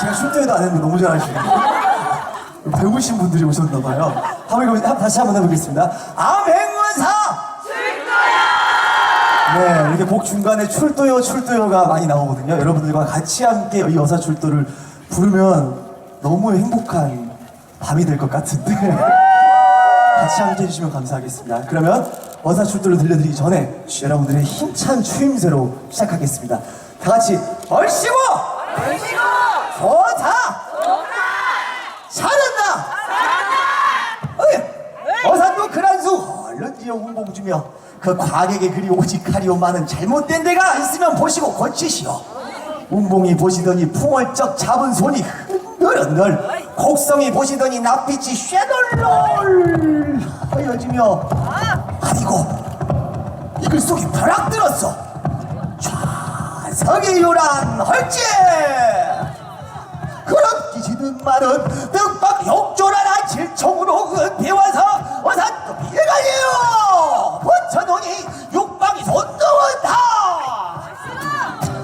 제가 출제도 안 했는데 너무 잘하시네요. 배우신 분들이 오셨나봐요. 한번 다시 한번 해보겠습니다. 암행원사! 네, 이렇게 곡 중간에 출도요, 출도요가 많이 나오거든요. 여러분들과 같이 함께 이 여사 출도를 부르면 너무 행복한 밤이 될 것 같은데. 같이 함께 해주시면 감사하겠습니다. 그러면 어사 출도를 들려드리기 전에 여러분들의 힘찬 추임새로 시작하겠습니다. 다 같이 얼씨구! 좋 다! 잘한다! 어이, 어산도 그란수. 얼른 지어 운봉 주며 그 과객의 그리 오직 하리오 많은 잘못된 데가 있으면 보시고 고치시오. 운봉이 보시더니 풍월쩍 잡은 손이 흔들흔들. 곡성이 보시더니 낯빛이 쉐덜롤 하여지며 아이고 이글 속에 벼락 들었어. 좌석의 요란 헐지 기지든 말은 뜻박 욕조라나 질청으로 은배와서 어서 또 피해가요. 부처놓니 육방이 손떠온다.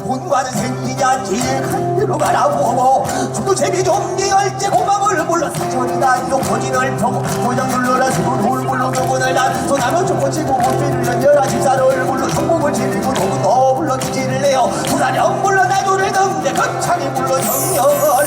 본관은 생기냐 제일 간대로 가라보고 죽도 제비 좀네 열째 고방을 불러 사천이다. 이동 고진을 펴고 고장 눌러라. 수로 돌 불러 경원을 난 소나무 쫓고 치고 고삐를 연결하 집사를 불러 성공을 지르고 도구 더 불러 기지를 내어 부사령 불러 나조를 등대 극찬이 불러 정열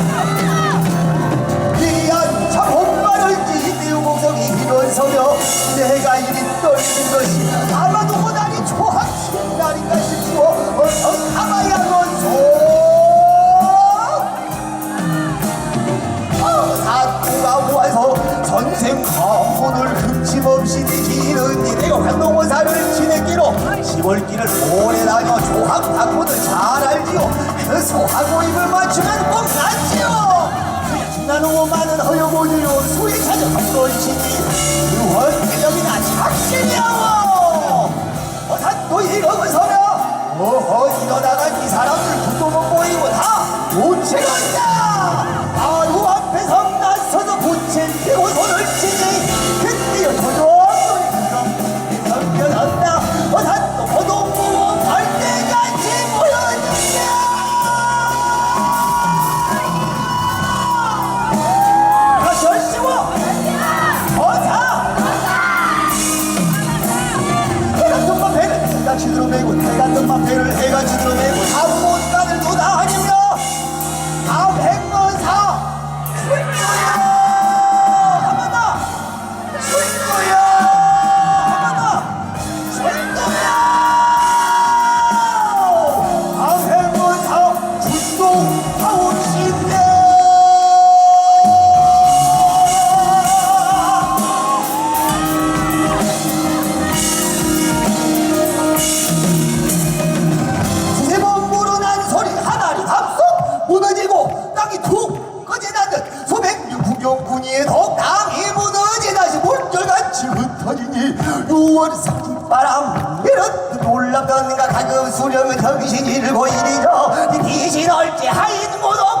10월길을 오래 다녀 조학 학문을 잘 알지요. 그 소하고 입을 맞추면 꼭 낫지요. 나누고 많은 허여보니요 수위 찾아 한번치니 의원 대적이나 착신이야워 어탄도 이거서면 어허 이러다가 이 사람들 눈도 못 보이고 다 우체간다 배를 해 6월 상바람 이렇듯 놀랍던가 수령은 정신이 일고 이리저 이 빛이 넓지 하인 고독 장관